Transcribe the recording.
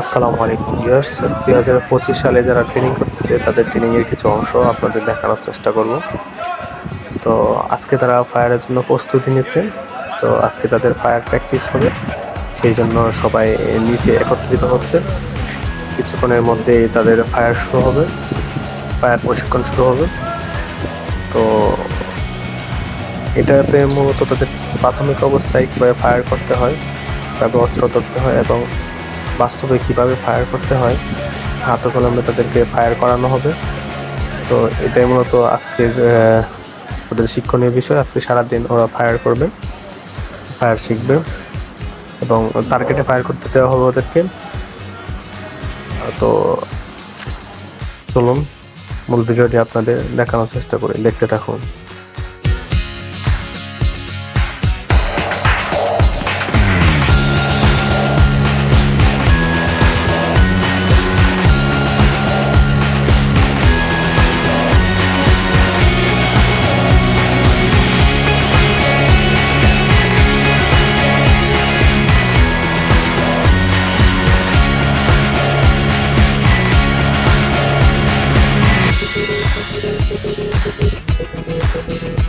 আসসালামু আলাইকুম ইয়ার্স দুই হাজার পঁচিশ সালে যারা ট্রেনিং করতেছে, তাদের ট্রেনিংয়ের কিছু অংশ আপনাদের দেখানোর চেষ্টা করব। তো আজকে তারা ফায়ারের জন্য প্রস্তুতি নিচ্ছে। তো আজকে তাদের ফায়ার প্র্যাকটিস হবে। সেই জন্য সবাই নিচে একত্রিত হচ্ছে। কিছুক্ষণের মধ্যেই তাদের ফায়ার শুরু হবে। ফায়ার প্রশিক্ষণ শুরু হবে। তো এটাতে মূলত তাদের প্রাথমিক অবস্থায় কীভাবে ফায়ার করতে হয় অস্ত্র ধরতে হয় এবং বাস্তবে কীভাবে ফায়ার করতে হয়, হাতে কলমে তাদেরকে ফায়ার করানো হবে। তো এটাই মূলত আজকের ওদের শিক্ষণীয় বিষয়। আজকে সারাদিন ওরা ফায়ার করবে ফায়ার শিখবে এবং টার্গেটে ফায়ার করতে দেওয়া হবে ওদেরকে। তো চলুন, মূল ভিডিওটি আপনাদের দেখানোর চেষ্টা করি। দেখতে থাকুন।